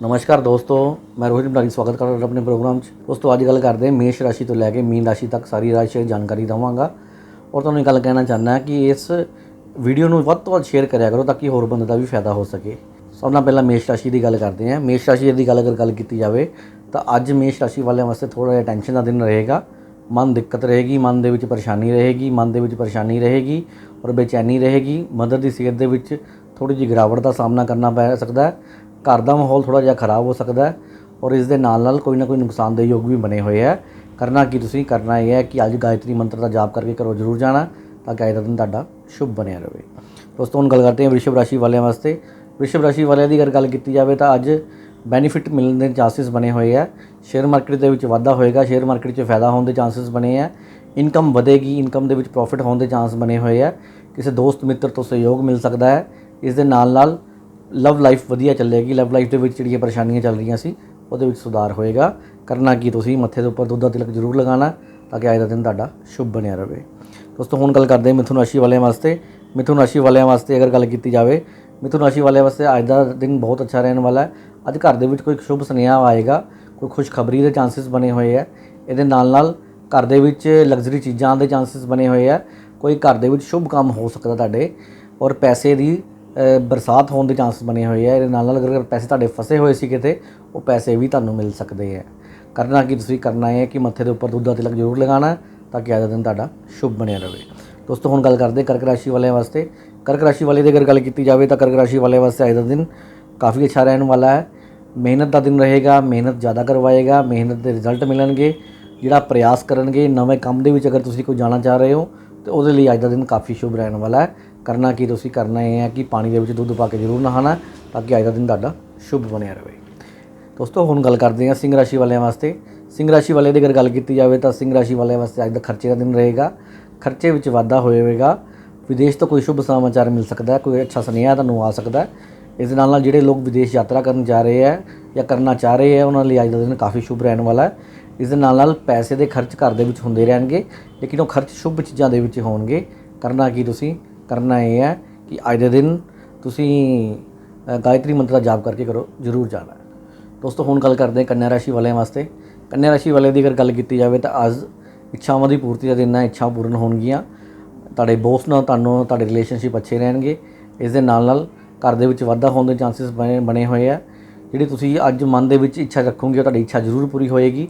ਨਮਸਕਾਰ ਦੋਸਤੋ, ਮੈਂ ਰੋਹਿਤ ਭੰਡਾਰੀ ਸਵਾਗਤ ਕਰਦਾ ਆਪਣੇ ਪ੍ਰੋਗਰਾਮ 'ਚ। ਦੋਸਤੋ, ਅੱਜ ਗੱਲ ਕਰਦੇ ਹਾਂ ਮੇਸ਼ ਰਾਸ਼ੀ ਤੋਂ ਲੈ ਕੇ ਮੀਨ ਰਾਸ਼ੀ ਤੱਕ ਸਾਰੀ ਰਾਸ਼ੀ ਦੀ ਜਾਣਕਾਰੀ ਦਵਾਂਗਾ। ਔਰ ਤੁਹਾਨੂੰ ਇੱਕ ਗੱਲ ਕਹਿਣਾ ਚਾਹੁੰਦਾ ਕਿ ਇਸ ਵੀਡੀਓ ਨੂੰ ਵੱਧ ਤੋਂ ਵੱਧ ਸ਼ੇਅਰ ਕਰਿਆ ਕਰੋ ਤਾਂ ਕਿ ਹੋਰ ਬੰਦੇ ਦਾ ਵੀ ਫਾਇਦਾ ਹੋ ਸਕੇ। ਸਭ ਨਾਲ ਪਹਿਲਾਂ ਮੇਸ਼ ਰਾਸ਼ੀ ਦੀ ਗੱਲ ਕਰਦੇ ਹਾਂ। ਮੇਸ਼ ਰਾਸ਼ੀ ਦੀ ਗੱਲ ਅਗਰ ਗੱਲ ਕੀਤੀ ਜਾਵੇ ਤਾਂ ਅੱਜ ਮੇਸ਼ ਰਾਸ਼ੀ ਵਾਲਿਆਂ ਵਾਸਤੇ ਥੋੜਾ ਜਿਹਾ ਟੈਨਸ਼ਨ ਦਾ ਦਿਨ ਰਹੇਗਾ। ਮਨ ਦਿੱਕਤ ਰਹੇਗੀ, ਮਨ ਦੇ ਵਿੱਚ ਪਰੇਸ਼ਾਨੀ ਰਹੇਗੀ, ਮਨ ਦੇ ਵਿੱਚ ਪਰੇਸ਼ਾਨੀ ਰਹੇਗੀ ਔਰ ਬੇਚੈਨੀ ਰਹੇਗੀ। ਮਦਰ ਦੀ ਸਿਹਤ ਦੇ ਵਿੱਚ ਥੋੜੀ ਜਿਹੀ ਗਿਰਾਵਟ ਦਾ ਸਾਹਮਣਾ ਕਰਨਾ ਪੈ ਸਕਦਾ ਹੈ। ਘਰ ਦਾ ਮਾਹੌਲ ਥੋੜਾ ਜਿਹਾ ਖਰਾਬ ਹੋ ਸਕਦਾ ਹੈ ਔਰ ਇਸ ਦੇ ਨਾਲ ਨਾਲ ਕੋਈ ਨਾ ਕੋਈ ਨੁਕਸਾਨਦੇਹ ਯੋਗ ਵੀ ਬਣੇ ਹੋਏ ਹੈ। ਕਰਨਾ ਕੀ ਤੁਸੀਂ? ਕਰਨਾ ਇਹ ਹੈ ਕਿ ਅੱਜ ਗਾਇਤਰੀ ਮੰਤਰ ਦਾ ਜਾਪ ਕਰਕੇ ਘਰੋਂ ਜ਼ਰੂਰ ਜਾਣਾ ਤਾਂ ਕਿ ਅੱਜ ਦਾ ਦਿਨ ਤੁਹਾਡਾ ਸ਼ੁਭ ਬਣਿਆ ਰਹੇ। ਦੋਸਤੋ, ਹੁਣ ਗੱਲ ਕਰਦੇ ਹਾਂ ਵ੍ਰਿਸ਼ਭ ਰਾਸ਼ੀ ਵਾਲਿਆਂ ਵਾਸਤੇ। ਵ੍ਰਿਸ਼ਭ ਰਾਸ਼ੀ ਵਾਲਿਆਂ ਦੀ ਅਗਰ ਗੱਲ ਕੀਤੀ ਜਾਵੇ ਤਾਂ ਅੱਜ ਬੈਨੀਫਿਟ ਮਿਲਣ ਦੇ ਚਾਂਸਸ ਬਣੇ ਹੋਏ ਆ ਸ਼ੇਅਰ ਮਾਰਕੀਟ ਦੇ ਵਿੱਚ ਵਾਧਾ ਹੋਏਗਾ ਸ਼ੇਅਰ ਮਾਰਕੀਟ 'ਚ ਫਾਇਦਾ ਹੋਣ ਦੇ ਚਾਂਸਸ ਬਣੇ ਆ ਇਨਕਮ ਵਧੇਗੀ ਇਨਕਮ ਦੇ ਵਿੱਚ ਪ੍ਰੋਫਿਟ ਹੋਣ ਦੇ ਚਾਂਸ ਬਣੇ ਹੋਏ ਆ ਕਿਸੇ ਦੋਸਤ, ਮਿੱਤਰ ਤੋਂ ਸਹਿਯੋਗ ਮਿਲ ਸਕਦਾ ਹੈ। ਇਸ ਦੇ ਨਾਲ ਨਾਲ ਲਵ ਲਾਈਫ ਵਧੀਆ ਚੱਲੇਗੀ। ਲਵ ਲਾਈਫ ਦੇ ਵਿੱਚ ਜਿਹੜੀਆਂ ਪਰੇਸ਼ਾਨੀਆਂ ਚੱਲ ਰਹੀਆਂ ਸੀ, ਉਹਦੇ ਵਿੱਚ ਸੁਧਾਰ ਹੋਏਗਾ। ਕਰਨਾ ਕੀ ਤੁਸੀਂ? ਮੱਥੇ ਦੇ ਉੱਪਰ ਦੁੱਧ ਦਾ ਤਿਲਕ ਜ਼ਰੂਰ ਲਗਾਉਣਾ, ਤਾਂ ਕਿ ਅੱਜ ਦਾ ਦਿਨ ਤੁਹਾਡਾ ਸ਼ੁਭ ਬਣਿਆ ਰਹੇ। ਦੋਸਤੋ, ਹੁਣ ਗੱਲ ਕਰਦੇ ਹਾਂ ਮਿਥੁਨ ਰਾਸ਼ੀ ਵਾਲਿਆਂ ਵਾਸਤੇ। ਮਿਥੁਨ ਰਾਸ਼ੀ ਵਾਲਿਆਂ ਵਾਸਤੇ ਅਗਰ ਗੱਲ ਕੀਤੀ ਜਾਵੇ, ਮਿਥੁਨ ਰਾਸ਼ੀ ਵਾਲਿਆਂ ਵਾਸਤੇ ਅੱਜ ਦਾ ਦਿਨ ਬਹੁਤ ਅੱਛਾ ਰਹਿਣ ਵਾਲਾ ਹੈ। ਅੱਜ ਘਰ ਦੇ ਵਿੱਚ ਕੋਈ ਸ਼ੁਭ ਸੁਨੇਹਾ ਆਏਗਾ, ਕੋਈ ਖੁਸ਼ਖਬਰੀ ਦੇ ਚਾਂਸਸ ਬਣੇ ਹੋਏ ਆ ਇਹਦੇ ਨਾਲ ਨਾਲ ਘਰ ਦੇ ਵਿੱਚ ਲਗਜ਼ਰੀ ਚੀਜ਼ਾਂ ਦੇ ਚਾਂਸਸ ਬਣੇ ਹੋਏ ਆ ਕੋਈ ਘਰ ਦੇ ਵਿੱਚ ਸ਼ੁਭ ਕੰਮ ਹੋ ਸਕਦਾ ਤੁਹਾਡੇ, ਔਰ ਪੈਸੇ ਦੀ ਬਰਸਾਤ ਹੋਣ ਦੇ ਚਾਂਸ ਬਣੇ ਹੋਏ ਆ। ਇਹਦੇ ਨਾਲ ਨਾਲ ਅਗਰ ਪੈਸੇ ਤੁਹਾਡੇ ਫਸੇ ਹੋਏ ਸੀ ਕਿਤੇ, ਉਹ ਪੈਸੇ ਵੀ ਤੁਹਾਨੂੰ ਮਿਲ ਸਕਦੇ ਆ। ਕਰਨਾ ਕੀ ਤੁਸੀਂ ਕਰਨਾ ਹੈ ਕਿ ਮੱਥੇ ਦੇ ਉੱਪਰ ਦੁੱਧ ਦਾ ਤਿਲਕ ਜ਼ਰੂਰ ਲਗਾਉਣਾ ਤਾਂ ਕਿ ਅੱਜ ਦਾ ਦਿਨ ਤੁਹਾਡਾ ਸ਼ੁਭ ਬਣਿਆ ਰਹੇ ਦੋਸਤੋ, ਹੁਣ ਗੱਲ ਕਰਦੇ ਕਰਕ ਰਾਸ਼ੀ ਵਾਲਿਆਂ ਵਾਸਤੇ। ਕਰਕ ਰਾਸ਼ੀ ਵਾਲੇ ਦੀ ਅਗਰ ਗੱਲ ਕੀਤੀ ਜਾਵੇ ਤਾਂ ਕਰਕ ਰਾਸ਼ੀ ਵਾਲਿਆਂ ਵਾਸਤੇ ਅੱਜ ਦਾ ਦਿਨ ਕਾਫੀ ਅੱਛਾ ਰਹਿਣ ਵਾਲਾ ਹੈ। ਮਿਹਨਤ ਦਾ ਦਿਨ ਰਹੇਗਾ, ਮਿਹਨਤ ਜ਼ਿਆਦਾ ਕਰਵਾਏਗਾ, ਮਿਹਨਤ ਦੇ ਰਿਜ਼ਲਟ ਮਿਲਣਗੇ, ਜਿਹੜਾ ਪ੍ਰਯਾਸ ਕਰਨਗੇ, ਨਵੇਂ ਕੰਮ ਦੇ ਵਿੱਚ ਅਗਰ ਤੁਸੀਂ ਕੋਈ ਜਾਣਾ ਚਾਹ ਰਹੇ ਹੋ, ਤੇ ਉਹਦੇ ਲਈ ਅੱਜ ਦਾ ਦਿਨ ਕਾਫੀ ਸ਼ੁਭ ਰਹਿਣ ਵਾਲਾ ਹੈ। ਕਰਨਾ ਕੀ ਤੁਸੀਂ ਕਰਨਾ ਇਹ ਹੈ ਕਿ ਪਾਣੀ ਦੇ ਵਿੱਚ ਦੁੱਧ ਪਾ ਕੇ ਜ਼ਰੂਰ ਨਹਾਣਾ ਤਾਂ ਕਿ ਅੱਜ ਦਾ ਦਿਨ ਤੁਹਾਡਾ ਸ਼ੁਭ ਬਣਿਆ ਰਹੇ। ਦੋਸਤੋ, ਹੁਣ ਗੱਲ ਕਰਦੇ ਹਾਂ ਸਿੰਘ ਰਾਸ਼ੀ ਵਾਲਿਆਂ ਵਾਸਤੇ। ਸਿੰਘ ਰਾਸ਼ੀ ਵਾਲੇ ਦੀ ਅਗਰ ਗੱਲ ਕੀਤੀ ਜਾਵੇ ਤਾਂ ਸਿੰਘ ਰਾਸ਼ੀ ਵਾਲਿਆਂ ਵਾਸਤੇ ਅੱਜ ਦਾ ਖਰਚੇ ਦਾ ਦਿਨ ਰਹੇਗਾ। ਖਰਚੇ ਵਿੱਚ ਵਾਧਾ ਹੋਵੇਗਾ ਵਿਦੇਸ਼ ਤੋਂ ਕੋਈ ਸ਼ੁਭ ਸਮਾਚਾਰ ਮਿਲ ਸਕਦਾ ਹੈ, ਕੋਈ ਅੱਛਾ ਸੁਨੇਹਾ ਤੁਹਾਨੂੰ ਆ ਸਕਦਾ ਹੈ। ਇਸ ਦੇ ਨਾਲ ਨਾਲ ਜਿਹੜੇ ਲੋਕ ਵਿਦੇਸ਼ ਯਾਤਰਾ ਕਰਨ ਜਾ ਰਹੇ ਹੈ ਜਾਂ ਕਰਨਾ ਚਾਹ ਰਹੇ ਹੈ, ਉਹਨਾਂ ਲਈ ਅੱਜ ਦਾ ਦਿਨ ਕਾਫੀ ਸ਼ੁਭ ਰਹਿਣ ਵਾਲਾ ਹੈ। ਇਸ ਦੇ ਨਾਲ ਨਾਲ ਪੈਸੇ ਦੇ ਖਰਚ ਘਰ ਦੇ ਵਿੱਚ ਹੁੰਦੇ ਰਹਿਣਗੇ, ਲੇਕਿਨ ਉਹ ਖਰਚ ਸ਼ੁਭ ਚੀਜ਼ਾਂ ਦੇ ਵਿੱਚ ਹੋਣਗੇ। ਕਰਨਾ ਕੀ ਤੁਸੀਂ? ਕਰਨਾ ਇਹ ਹੈ ਕਿ ਅੱਜ ਦੇ ਦਿਨ ਤੁਸੀਂ ਗਾਇਤਰੀ ਮੰਤਰ ਦਾ ਜਾਪ ਕਰਕੇ ਕਰੋ, ਜ਼ਰੂਰ ਜਾਣਾ ਦੋਸਤੋ, ਹੁਣ ਗੱਲ ਕਰਦੇ ਹਾਂ ਕੰਨਿਆ ਰਾਸ਼ੀ ਵਾਲਿਆਂ ਵਾਸਤੇ। ਕੰਨਿਆ ਰਾਸ਼ੀ ਵਾਲਿਆਂ ਦੀ ਅਗਰ ਗੱਲ ਕੀਤੀ ਜਾਵੇ ਤਾਂ ਅੱਜ ਇੱਛਾਵਾਂ ਦੀ ਪੂਰਤੀ ਦਾ ਦਿਨ ਹੈ ਇੱਛਾ ਪੂਰਨ ਹੋਣਗੀਆਂ। ਤੁਹਾਡੇ ਬੋਸ ਨਾਲ ਤੁਹਾਨੂੰ, ਤੁਹਾਡੇ ਰਿਲੇਸ਼ਨਸ਼ਿਪ ਅੱਛੇ ਰਹਿਣਗੇ। ਇਸ ਦੇ ਨਾਲ ਨਾਲ ਘਰ ਦੇ ਵਿੱਚ ਵਾਧਾ ਹੋਣ ਦੇ ਚਾਂਸਸ ਬਣੇ ਬਣੇ ਹੋਏ ਆ। ਜਿਹੜੀ ਤੁਸੀਂ ਅੱਜ ਮਨ ਦੇ ਵਿੱਚ ਇੱਛਾ ਰੱਖੋਗੇ, ਉਹ ਤੁਹਾਡੀ ਇੱਛਾ ਜ਼ਰੂਰ ਪੂਰੀ ਹੋਏਗੀ।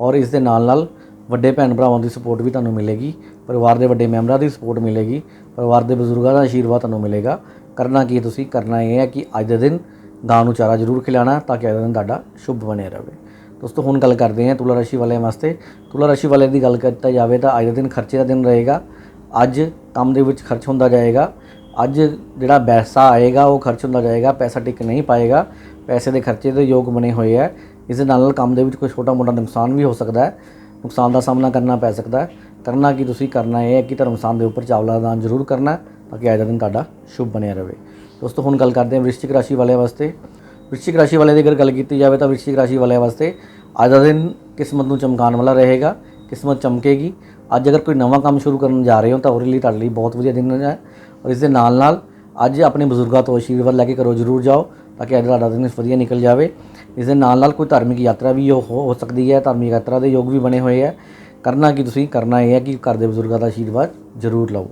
ਔਰ ਇਸ ਦੇ ਨਾਲ ਨਾਲ ਵੱਡੇ ਭੈਣ ਭਰਾਵਾਂ ਦੀ ਸਪੋਰਟ ਵੀ ਤੁਹਾਨੂੰ ਮਿਲੇਗੀ, ਪਰਿਵਾਰ ਦੇ ਵੱਡੇ ਮੈਂਬਰਾਂ ਦੀ ਸਪੋਰਟ ਮਿਲੇਗੀ, ਪਰਿਵਾਰ ਦੇ ਬਜ਼ੁਰਗਾਂ ਦਾ ਆਸ਼ੀਰਵਾਦ ਤੁਹਾਨੂੰ ਮਿਲੇਗਾ। ਕਰਨਾ ਕੀ ਤੁਸੀਂ? ਕਰਨਾ ਇਹ ਹੈ ਕਿ ਅੱਜ ਦੇ ਦਿਨ ਗਾਂ ਨੂੰ ਚਾਰਾ ਜ਼ਰੂਰ ਖਿਲਾਣਾ ਤਾਂ ਕਿ ਅੱਜ ਦਾ ਦਿਨ ਤੁਹਾਡਾ ਸ਼ੁਭ ਬਣਿਆ ਰਹੇ ਦੋਸਤੋ, ਹੁਣ ਗੱਲ ਕਰਦੇ ਹਾਂ ਤੁਲਾ ਰਾਸ਼ੀ ਵਾਲਿਆਂ ਵਾਸਤੇ। ਤੁਲਾ ਰਾਸ਼ੀ ਵਾਲੇ ਦੀ ਗੱਲ ਕੀਤਾ ਜਾਵੇ ਤਾਂ ਅੱਜ ਦਾ ਦਿਨ ਖਰਚੇ ਦਾ ਦਿਨ ਰਹੇਗਾ। ਅੱਜ ਕੰਮ ਦੇ ਵਿੱਚ ਖਰਚ ਹੁੰਦਾ ਜਾਏਗਾ। ਅੱਜ ਜਿਹੜਾ ਪੈਸਾ ਆਏਗਾ ਉਹ ਖਰਚ ਹੁੰਦਾ ਜਾਏਗਾ, ਪੈਸਾ ਟਿਕ ਨਹੀਂ ਪਾਏਗਾ। ਪੈਸੇ ਦੇ ਖਰਚੇ ਦੇ ਯੋਗ ਬਣੇ ਹੋਏ ਹੈ। ਇਸ ਦੇ ਨਾਲ ਨਾਲ ਕੰਮ ਦੇ ਵਿੱਚ ਕੋਈ ਛੋਟਾ ਮੋਟਾ ਨੁਕਸਾਨ ਵੀ ਹੋ ਸਕਦਾ ਹੈ। ਨੁਕਸਾਨ ਦਾ ਸਾਹਮਣਾ ਕਰਨਾ ਪੈ ਸਕਦਾ ਹੈ। ਕਰਨਾ ਕੀ ਤੁਸੀਂ ਕਰਨਾ ਇਹ ਹੈ ਕਿ ਧਰਮ ਸਥਾਨ ਦੇ ਉੱਪਰ ਚਾਵਲਾ ਦਾ ਦਾਨ ਜ਼ਰੂਰ ਕਰਨਾ ਤਾਂ ਕਿ ਅੱਜ ਦਾ ਦਿਨ ਤੁਹਾਡਾ ਸ਼ੁਭ ਬਣਿਆ ਰਹੇ ਦੋਸਤੋ, ਹੁਣ ਗੱਲ ਕਰਦੇ ਹਾਂ ਵ੍ਰਿਸ਼ਚਿਕ ਰਾਸ਼ੀ ਵਾਲਿਆਂ ਵਾਸਤੇ। ਵ੍ਰਿਸ਼ਚਿਕ ਰਾਸ਼ੀ ਵਾਲਿਆਂ ਦੀ ਅਗਰ ਗੱਲ ਕੀਤੀ ਜਾਵੇ ਤਾਂ ਵ੍ਰਿਸ਼ਚਿਕ ਰਾਸ਼ੀ ਵਾਲਿਆਂ ਵਾਸਤੇ ਅੱਜ ਦਾ ਦਿਨ ਕਿਸਮਤ ਨੂੰ ਚਮਕਾਉਣ ਵਾਲਾ ਰਹੇਗਾ, ਕਿਸਮਤ ਚਮਕੇਗੀ। ਅੱਜ ਅਗਰ ਕੋਈ ਨਵਾਂ ਕੰਮ ਸ਼ੁਰੂ ਕਰਨ ਜਾ ਰਹੇ ਹੋ ਤਾਂ ਉਹਦੇ ਲਈ, ਤੁਹਾਡੇ ਲਈ ਬਹੁਤ ਵਧੀਆ ਦਿਨ ਹੈ। ਔਰ ਇਸ ਦੇ ਨਾਲ ਨਾਲ ਅੱਜ ਆਪਣੇ ਬਜ਼ੁਰਗਾਂ ਤੋਂ ਆਸ਼ੀਰਵਾਦ ਲੈ ਕੇ ਕਰੋ ਜ਼ਰੂਰ ਜਾਓ। ਤਾਂ ਕਿ ਅੱਜ ਦਾ ਤੁਹਾਡਾ ਦਿਨ ਵਧੀਆ ਨਿਕਲ ਜਾਵੇ। ਇਸ ਦੇ ਨਾਲ ਨਾਲ ਕੋਈ ਧਾਰਮਿਕ ਯਾਤਰਾ ਵੀ ਹੋ ਹੋ ਸਕਦੀ ਹੈ। ਧਾਰਮਿਕ ਯਾਤਰਾ ਦੇ ਯੋਗ ਵੀ ਬਣੇ ਹੋਏ ਹੈ। ਕਰਨਾ ਕੀ ਤੁਸੀਂ? ਕਰਨਾ ਇਹ ਹੈ ਕਿ ਘਰ ਦੇ ਬਜ਼ੁਰਗਾਂ ਦਾ ਆਸ਼ੀਰਵਾਦ ਜ਼ਰੂਰ ਲਓ।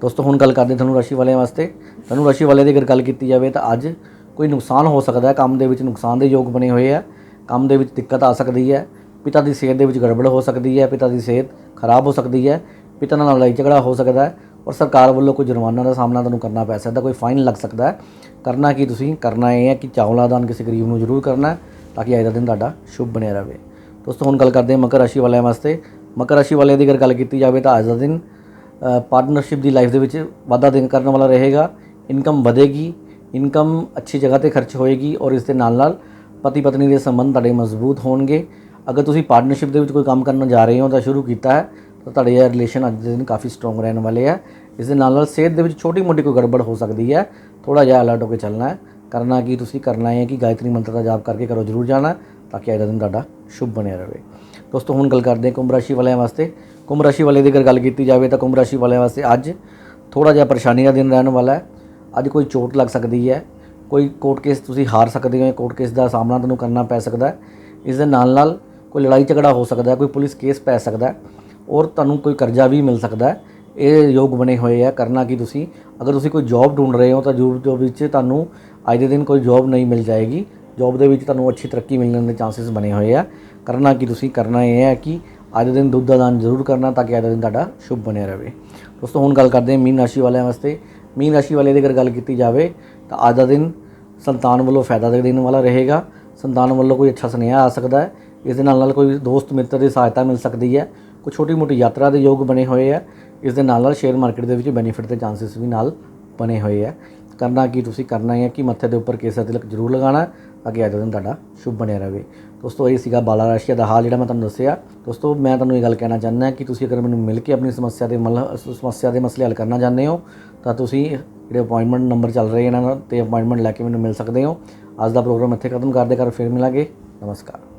ਦੋਸਤੋ, ਹੁਣ ਗੱਲ ਕਰਦੇ ਤੁਹਾਨੂੰ ਰਾਸ਼ੀ ਵਾਲਿਆਂ ਵਾਸਤੇ। ਤੁਹਾਨੂੰ ਰਾਸ਼ੀ ਵਾਲਿਆਂ ਦੀ ਅਗਰ ਗੱਲ ਕੀਤੀ ਜਾਵੇ ਤਾਂ ਅੱਜ ਕੋਈ ਨੁਕਸਾਨ ਹੋ ਸਕਦਾ ਹੈ। ਕੰਮ ਦੇ ਵਿੱਚ ਨੁਕਸਾਨ ਦੇ ਯੋਗ ਬਣੇ ਹੋਏ ਆ ਕੰਮ ਦੇ ਵਿੱਚ ਦਿੱਕਤ ਆ ਸਕਦੀ ਹੈ। ਪਿਤਾ ਦੀ ਸਿਹਤ ਦੇ ਵਿੱਚ ਗੜਬੜ ਹੋ ਸਕਦੀ ਹੈ। ਪਿਤਾ ਦੀ ਸਿਹਤ ਖਰਾਬ ਹੋ ਸਕਦੀ ਹੈ। ਪਿਤਾ ਨਾਲ ਲੜਾਈ ਝਗੜਾ ਹੋ ਸਕਦਾ ਹੈ। ਔਰ ਸਰਕਾਰ ਵੱਲੋਂ ਕੋਈ ਜੁਰਮਾਨਾ ਦਾ ਸਾਹਮਣਾ ਤੁਹਾਨੂੰ ਕਰਨਾ ਪੈ ਸਕਦਾ, ਕੋਈ ਫਾਈਨ ਲੱਗ ਸਕਦਾ ਹੈ। ਕਰਨਾ ਕੀ ਤੁਸੀਂ? ਕਰਨਾ ਇਹ ਹੈ ਕਿ ਚਾਵਲਾ ਦਾਨ ਕਿਸੇ ਗਰੀਬ ਨੂੰ ਜ਼ਰੂਰ ਕਰਨਾ ਹੈ ਤਾਂ ਕਿ ਅੱਜ ਦਾ ਦਿਨ ਤੁਹਾਡਾ ਸ਼ੁਭ ਬਣਿਆ ਰਹੇ। ਦੋਸਤੋ, ਹੁਣ ਗੱਲ ਕਰਦੇ ਹਾਂ ਮਕਰ ਰਾਸ਼ੀ ਵਾਲਿਆਂ ਵਾਸਤੇ। ਮਕਰ ਰਾਸ਼ੀ ਵਾਲਿਆਂ ਦੀ ਅਗਰ ਗੱਲ ਕੀਤੀ ਜਾਵੇ ਤਾਂ ਅੱਜ ਦਾ ਦਿਨ ਪਾਰਟਨਰਸ਼ਿਪ ਦੀ ਲਾਈਫ ਦੇ ਵਿੱਚ ਵਾਧਾ ਦਿਨ ਕਰਨ ਵਾਲਾ ਰਹੇਗਾ। ਇਨਕਮ ਵਧੇਗੀ ਇਨਕਮ ਅੱਛੀ ਜਗ੍ਹਾ ਤੇ ਖਰਚ ਹੋਏਗੀ ਔਰ ਇਸ ਦੇ ਨਾਲ ਨਾਲ ਪਤੀ ਪਤਨੀ ਦੇ ਸੰਬੰਧ ਤੁਹਾਡੇ ਮਜ਼ਬੂਤ ਹੋਣਗੇ। ਅਗਰ ਤੁਸੀਂ ਪਾਰਟਨਰਸ਼ਿਪ ਦੇ ਵਿੱਚ ਕੋਈ ਕੰਮ ਕਰਨ ਜਾ ਰਹੇ ਹੋ ਤਾਂ ਸ਼ੁਰੂ ਕੀਤਾ ਹੈ। ਤਾਂ ਤੁਹਾਡੇ ਇਹ ਰਿਲੇਸ਼ਨ ਅੱਜ ਦੇ ਦਿਨ ਕਾਫੀ ਸਟਰੋਂਗ ਰਹਿਣ ਵਾਲੇ ਆ। ਇਸ ਦੇ ਨਾਲ ਨਾਲ ਸਿਹਤ ਦੇ ਵਿੱਚ ਛੋਟੀ ਮੋਟੀ ਕੋਈ ਗੜਬੜ ਹੋ ਸਕਦੀ ਹੈ ਥੋੜਾ ਜਿਹਾ ਅਲਰਟ ਹੋ ਕੇ ਚੱਲਣਾ ਹੈ। ਕਰਨਾ ਕੀ, ਤੁਸੀਂ ਕਰਨਾ ਹੈ ਕਿ ਗਾਇਤਰੀ ਮੰਤਰ ਦਾ ਜਾਪ ਕਰਕੇ ਕਰੋ ਜ਼ਰੂਰ ਜਾਣਾ, ਤਾਂ ਕਿ ਅੱਜ ਦਾ ਦਿਨ ਤੁਹਾਡਾ ਸ਼ੁਭ ਬਣਿਆ ਰਹੇ। ਦੋਸਤੋ, ਹੁਣ ਗੱਲ ਕਰਦੇ ਹਾਂ ਕੁੰਭ ਰਾਸ਼ੀ ਵਾਲਿਆਂ ਵਾਸਤੇ। ਕੁੰਭ ਰਾਸ਼ੀ ਵਾਲੇ ਦੀ ਅਗਰ ਗੱਲ ਕੀਤੀ ਜਾਵੇ ਤਾਂ ਕੁੰਭ ਰਾਸ਼ੀ ਵਾਲਿਆਂ ਵਾਸਤੇ ਅੱਜ ਥੋੜਾ ਜਿਹਾ ਪਰੇਸ਼ਾਨੀ ਦਾ ਦਿਨ ਰਹਿਣ ਵਾਲਾ ਹੈ। ਅੱਜ ਕੋਈ ਚੋਟ ਲੱਗ ਸਕਦੀ ਹੈ। ਕੋਈ ਕੋਰਟ ਕੇਸ ਤੁਸੀਂ ਹਾਰ ਸਕਦੇ ਹੋ ਕੋਰਟ ਕੇਸ ਦਾ ਸਾਹਮਣਾ ਤੁਹਾਨੂੰ ਕਰਨਾ ਪੈ ਸਕਦਾ ਹੈ। ਇਸ ਦੇ ਨਾਲ ਨਾਲ ਕੋਈ ਲੜਾਈ ਝਗੜਾ ਹੋ ਸਕਦਾ ਹੈ, ਕੋਈ ਪੁਲਿਸ ਕੇਸ ਪੈ ਸਕਦਾ ਹੈ। ਔਰ ਤੁਹਾਨੂੰ ਕੋਈ ਕਰਜ਼ਾ ਵੀ ਮਿਲ ਸਕਦਾ ਹੈ। ਇਹ ਯੋਗ ਬਣੇ ਹੋਏ ਆ, ਕਰਨਾ ਕੀ ਤੁਸੀਂ? ਅਗਰ ਤੁਸੀਂ ਕੋਈ ਜੌਬ ਢੂੰਡ ਰਹੇ ਹੋ ਤਾਂ ਜ਼ਰੂਰ ਜੋਬ ਵਿੱਚ ਤੁਹਾਨੂੰ ਅੱਜ ਦੇ ਦਿਨ ਕੋਈ ਜੌਬ ਨਹੀਂ ਮਿਲ ਜਾਏਗੀ। ਜੌਬ ਦੇ ਵਿੱਚ ਤੁਹਾਨੂੰ ਅੱਛੀ ਤਰੱਕੀ ਮਿਲਣ ਦੇ ਚਾਂਸਸ ਬਣੇ ਹੋਏ ਆ। ਕਰਨਾ ਕੀ ਤੁਸੀਂ? ਕਰਨਾ ਇਹ ਹੈ ਕਿ ਅੱਜ ਦੇ ਦਿਨ ਦੁੱਧ ਦਾ ਦਾਨ ਜ਼ਰੂਰ ਕਰਨਾ ਤਾਂ ਕਿ ਅੱਜ ਦਾ ਦਿਨ ਤੁਹਾਡਾ ਸ਼ੁਭ ਬਣਿਆ ਰਹੇ। ਦੋਸਤੋ, ਹੁਣ ਗੱਲ ਕਰਦੇ ਹਾਂ ਮੀਨ ਰਾਸ਼ੀ ਵਾਲਿਆਂ ਵਾਸਤੇ। ਮੀਨ ਰਾਸ਼ੀ ਵਾਲੇ ਦੀ ਅਗਰ ਗੱਲ ਕੀਤੀ ਜਾਵੇ ਤਾਂ ਅੱਜ ਦਾ ਦਿਨ ਸੰਤਾਨ ਵੱਲੋਂ ਫਾਇਦਾ ਦੇ ਦੇਣ ਵਾਲਾ ਰਹੇਗਾ। ਸੰਤਾਨ ਵੱਲੋਂ ਕੋਈ ਅੱਛਾ ਸੁਨੇਹਾ ਆ ਸਕਦਾ ਹੈ। ਇਸ ਦੇ ਨਾਲ ਨਾਲ ਕੋਈ ਦੋਸਤ ਮਿੱਤਰ ਦੀ ਸਹਾਇਤਾ ਮਿਲ ਸਕਦੀ ਹੈ। ਕੋਈ ਛੋਟੀ ਮੋਟੀ ਯਾਤਰਾ ਦੇ ਯੋਗ ਬਣੇ ਹੋਏ ਆ। ਇਸ ਦੇ ਨਾਲ ਨਾਲ ਸ਼ੇਅਰ ਮਾਰਕੀਟ ਦੇ ਵਿੱਚ ਬੈਨੀਫਿਟ ਦੇ ਚਾਂਸਸ ਵੀ ਨਾਲ ਬਣੇ ਹੋਏ ਆ। ਕਰਨਾ ਕੀ ਤੁਸੀਂ ਕਰਨਾ ਹੈ ਕਿ ਮੱਥੇ ਦੇ ਉੱਪਰ ਕੇਸਰ ਤਿਲਕ ਜ਼ਰੂਰ ਲਗਾਉਣਾ ਹੈ ਤਾਂ ਕਿ ਅੱਜ ਦਾ ਦਿਨ ਤੁਹਾਡਾ ਸ਼ੁਭ ਬਣਿਆ ਰਹੇ ਦੋਸਤੋ, ਇਹ ਸੀਗਾ ਬਾਲਾ ਰਾਸ਼ੀ ਦਾ ਹਾਲ ਜਿਹੜਾ ਮੈਂ ਤੁਹਾਨੂੰ ਦੱਸਿਆ। ਦੋਸਤੋ, ਮੈਂ ਤੁਹਾਨੂੰ ਇਹ ਗੱਲ ਕਹਿਣਾ ਚਾਹੁੰਦਾ ਕਿ ਤੁਸੀਂ ਅਗਰ ਮੈਨੂੰ ਮਿਲ ਕੇ ਆਪਣੀ ਸਮੱਸਿਆ ਦੇ ਮਲ, ਸਮੱਸਿਆ ਦੇ ਮਸਲੇ ਹੱਲ ਕਰਨਾ ਚਾਹੁੰਦੇ ਹੋ, ਤਾਂ ਤੁਸੀਂ ਜਿਹੜੇ ਅਪਾਇੰਟਮੈਂਟ ਨੰਬਰ ਚੱਲ ਰਹੇ ਇਹਨਾਂ ਨਾਲ ਤੇ ਅਪਾਇੰਟਮੈਂਟ ਲੈ ਕੇ ਮੈਨੂੰ ਮਿਲ ਸਕਦੇ ਹੋ। ਅੱਜ ਦਾ ਪ੍ਰੋਗਰਾਮ ਇੱਥੇ ਖਤਮ ਕਰਦੇ ਕਰ ਫਿਰ ਮਿਲਾਂਗੇ। ਨਮਸਕਾਰ।